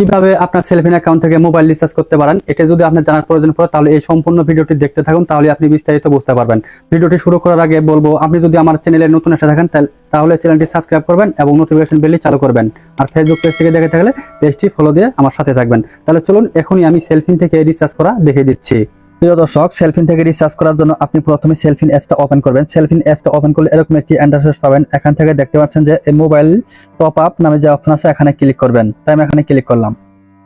কীভাবে আপনার সেলফিন অ্যাকাউন্ট থেকে মোবাইল রিচার্জ করতে পারেন, এটা যদি আপনার জানার প্রয়োজন পড়ে, তাহলে এই সম্পূর্ণ ভিডিওটি দেখতে থাকুন, তাহলে আপনি বিস্তারিত বুঝতে পারবেন। ভিডিওটি শুরু করার আগে বলব, আপনি যদি আমার চ্যানেলে নতুন এসে থাকেন, তাহলে- চ্যানেলটি সাবস্ক্রাইব করবেন এবং নোটিফিকেশন বেলটি চালু করবেন। আর ফেসবুক পেজ থেকে দেখে থাকলে পেজটি ফলো দিয়ে আমার সাথে থাকবেন। তাহলে চলুন, এখনই আমি সেলফিন থেকে রিচার্জ করা দেখিয়ে দিচ্ছি। প্রিয় দর্শক সেলফিন থেকে রিচার্জ করার জন্য আপনি প্রথমে সেলফিন অ্যাপসটা ওপেন করবেন। সেলফিন অ্যাপসটা ওপেন করলে এরকম একটি ইন্টারফেস পাবেন। এখান থেকে দেখতে পাচ্ছেন যে মোবাইল টপ আপ নামে যে অপশন আছে, এখানে ক্লিক করবেন। তাই আমি এখানে ক্লিক করলাম।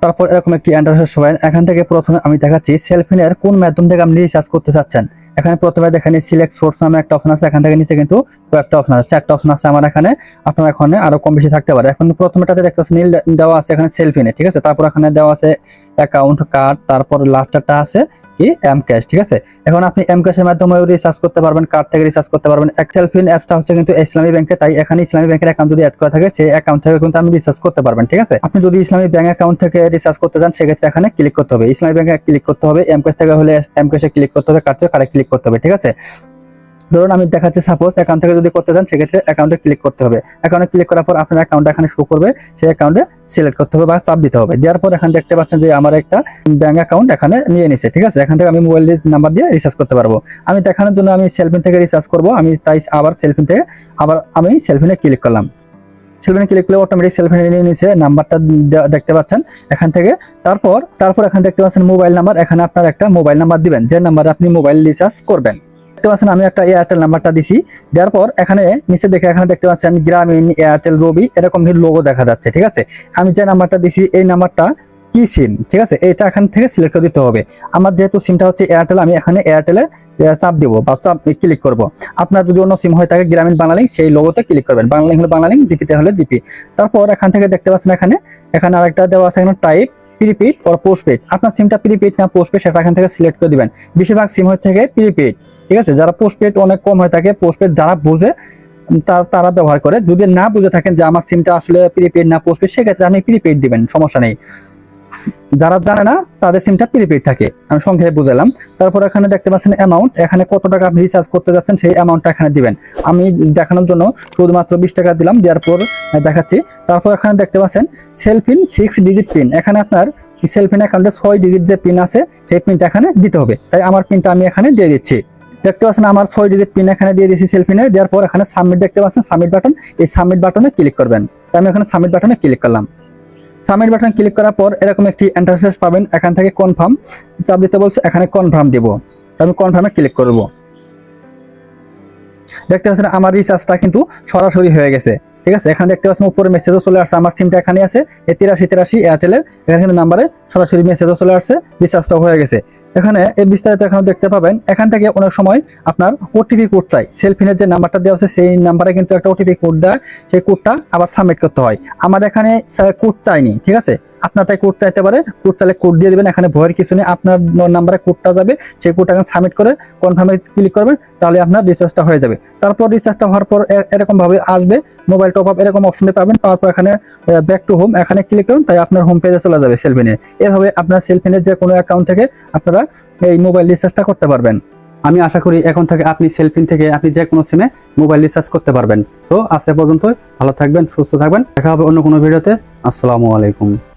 তারপর এরকম একটি ইন্টারফেস পাবেন। এখান থেকে প্রথমে আমি দেখাচ্ছি সেলফিনের কোন মাধ্যম থেকে আপনি রিচার্জ করতে চাচ্ছেন। এখানে প্রথমে দেখেন সিলেক্ট সোর্স নামে একটা অপশন আছে, এখান থেকে নিচে কিন্তু কয়েকটা অপশন আছে, চারটা অপশন আছে আমার এখানে, আপনার এখানে আরও কম বেশি থাকতে পারে। এখন প্রথমেটাতে দেখতে পাচ্ছেন, নীল দেওয়া আছে এখানে সেলফিনে ঠিক আছে? তারপর এখানে দেওয়া আছে অ্যাকাউন্ট কার্ড তারপর লাস্টটা আছে কি এম ক্যাশ ঠিক আছে? এখন আপনি এম ক্যাশের রিচার্জ করতে পারবেন কার্ড থেকে রিচার্জ করতে পারবেন। সেলফিন অ্যাপসটা হচ্ছে কিন্তু ইসলামী ব্যাংকে তাই এখানে ইসলামী ব্যাংকের অ্যাকাউন্ট যদি অ্যাড করা থাকে, সেই অ্যাকাউন্ট থেকে কিন্তু আপনি রিচার্জ করতে পারবেন, ঠিক আছে? আপনি যদি ইসলামী ব্যাংক অ্যাকাউন্ট থেকে রিচার্জ করতে চান, সেক্ষেত্রে এখানে ক্লিক করতে হবে। ইসলামী ব্যাংকে ক্লিক করতে হবে এম ক্যাশ থেকে হলে এম ক্যাশে ক্লিক করতে হবে কার্ড থেকে কার্ডে ক্লিক করতে হবে, ঠিক আছে? ধরুন আমি দেখাচ্ছি সাপোজ অ্যাকাউন্ট থেকে যদি করতে চান, সেক্ষেত্রে অ্যাকাউন্টে ক্লিক করতে হবে। অ্যাকাউন্টে ক্লিক করার পর আপনার অ্যাকাউন্ট এখানে শো করবে, সেই অ্যাকাউন্টে সিলেক্ট করতে হবে বা চাপ দিতে হবে। দেওয়ার পর এখানে দেখতে পাচ্ছেন যে আমার একটা ব্যাঙ্ক অ্যাকাউন্ট এখানে নিয়ে নিছে, ঠিক আছে? এখান থেকে আমি মোবাইল নাম্বার দিয়ে রিচার্জ করতে পারব। আমি দেখানোর জন্য আমি সেলফিন থেকে রিচার্জ করব, আমি তাই আবার সেলফিন থেকে, আবার আমি সেলফিনে ক্লিক করলাম। সেলফিনে ক্লিক করলে অটোমেটিক সেলফিনে নিয়ে নিচে নাম্বারটা দেখতে পাচ্ছেন এখান থেকে। তারপর তারপর এখানে দেখতে পাচ্ছেন মোবাইল নাম্বার এখানে আপনার একটা মোবাইল নাম্বার দিবেন, যে নাম্বারে আপনি মোবাইল রিচার্জ করবেন। দেখতে পাচ্ছেন আমি একটা এয়ারটেল নাম্বারটা দিছি, দেওয়ার পর এখানে নিচে দেখে এখানে দেখতে পাচ্ছেন গ্রামীণ এয়ারটেল রবি এরকম লোগো দেখা যাচ্ছে, ঠিক আছে? আমি যে নাম্বারটা দিছি, এই নাম্বারটা কি সিম ঠিক আছে? এটা এখান থেকে সিলেক্ট করে দিতে হবে। আমার যেহেতু সিমটা হচ্ছে এয়ারটেল আমি এখানে এয়ারটেলে চাপ দিব বা চাপ ক্লিক করব। আপনার যদি অন্য সিম হয়ে থাকে গ্রামীণ বাংলালিং সেই লোগোতে ক্লিক করবেন। বাংলালিং হলে বাংলালিং জিপিতে হলে জিপি তারপর এখান থেকে দেখতে পাচ্ছেন এখানে এখানে আরেকটা দেওয়া আছে এখানে টাইপ প্রিপেড অর পোস্টপেড আপনার সিমটা প্রিপেড না পোস্টপেড সেটা এখান থেকে সিলেক্ট করে দিবেন। বেশিরভাগ সিম হয়ে থাকে প্রিপেড ঠিক আছে? যারা পোস্টপেড অনেক কম হয়ে থাকে পোস্টপেড যারা বুঝে তারা ব্যবহার করে। যদি না বুঝে থাকেন যে আমার সিমটা আসলে প্রিপেড না পোস্টপেড সেক্ষেত্রে আপনি প্রিপেড দিবেন, সমস্যা নেই। যারা জানে না, তাদের সিমটা প্রিপেড থাকে। আমি সংক্ষেপে বুঝালাম। তারপর এখানে দেখতে পাচ্ছেন অ্যামাউন্ট এখানে কত টাকা আপনি রিচার্জ করতে যাচ্ছেন, সেই অ্যামাউন্টটা এখানে দিবেন। আমি দেখানোর জন্য শুধুমাত্র বিশ টাকা দিলাম, দেওয়ার পর দেখাচ্ছি। তারপর এখানে দেখতে পাচ্ছেন সেলফিন সিক্স ডিজিট পিন এখানে আপনার সেলফিন অ্যাকাউন্টে ছয় ডিজিট যে পিন আছে, সেই পিনটা এখানে দিতে হবে। তাই আমার পিনটা আমি এখানে দিয়ে দিচ্ছি। দেখতে পাচ্ছেন, আমার ছয় ডিজিট পিন এখানে দিয়ে দিয়েছি সেলফিনে দেওয়ার পর এখানে সাবমিট দেখতে পাচ্ছেন সাবমিট বাটন এই সাবমিট বাটনে ক্লিক করবেন। তাই আমি এখানে সাবমিট বাটনে ক্লিক করলাম। সাবমিট বাটন ক্লিক করার পর এরকম একটি ইন্টারফেস পাবেন, এখান থেকে কনফার্ম চাপ দিতে বলছে, এখানে কনফার্ম দেব। আমি কনফার্মে ক্লিক করব। দেখতে পাচ্ছেন, আমার রিচার্জটা কিন্তু সরাসরি হয়ে গেছে। ঠিক আছে? এখানে দেখতে পাচ্ছেন উপরে মেসেজও চলে আসছে। আমার সিমটা এখানে আছে। এই তিরাশি তিরাশি এয়ারটেলের এখানে কিন্তু নাম্বারে সরাসরি মেসেজও চলে আসছে। রিচার্জটাও হয়ে গেছে। এখানে এই বিস্তারিত এখানে দেখতে পাবেন। এখান থেকে অনেক সময় আপনার ওটিপি কোড চাই। সেলফিনের যে নাম্বারটা দেওয়া আছে, সেই নাম্বারে কিন্তু একটা ওটিপি কোড দেয়। সেই কোডটা আবার সাবমিট করতে হয়। আমার এখানে কোড চাইনি। ঠিক আছে? আপনার তাই কোড চাইতে পারে কোড চাইলে কোড দিয়ে দেবেন, এখানে ভয়ের কিছু নেই, আপনার নাম্বারে কোডটা যাবে, সেই কোডটা সাবমিট করে কনফার্মে ক্লিক করবেন, তাহলে আপনার রিচার্জটা হয়ে যাবে। তারপর রিচার্জটা হওয়ার পর এ- এরকম ভাবে আসবে মোবাইল টপ আপ এরকম অপশনে পাবেন পাওয়ার পর এখানে ব্যাক টু হোম এখানে ক্লিক করুন, তাই আপনার হোম পেজে চলে যাবে সেলফিনে এভাবে আপনার সেলফিনের যে কোনো অ্যাকাউন্ট থেকে আপনারা এই মোবাইল রিচার্জটা করতে পারবেন। আমি আশা করি এখন থেকে আপনি সেলফিন থেকে আপনি যে কোনো সিমে মোবাইল রিচার্জ করতে পারবেন। সো আজ পর্যন্ত ভালো থাকবেন, সুস্থ থাকবেন, দেখা হবে অন্য কোনো ভিডিওতে আসসালামু আলাইকুম।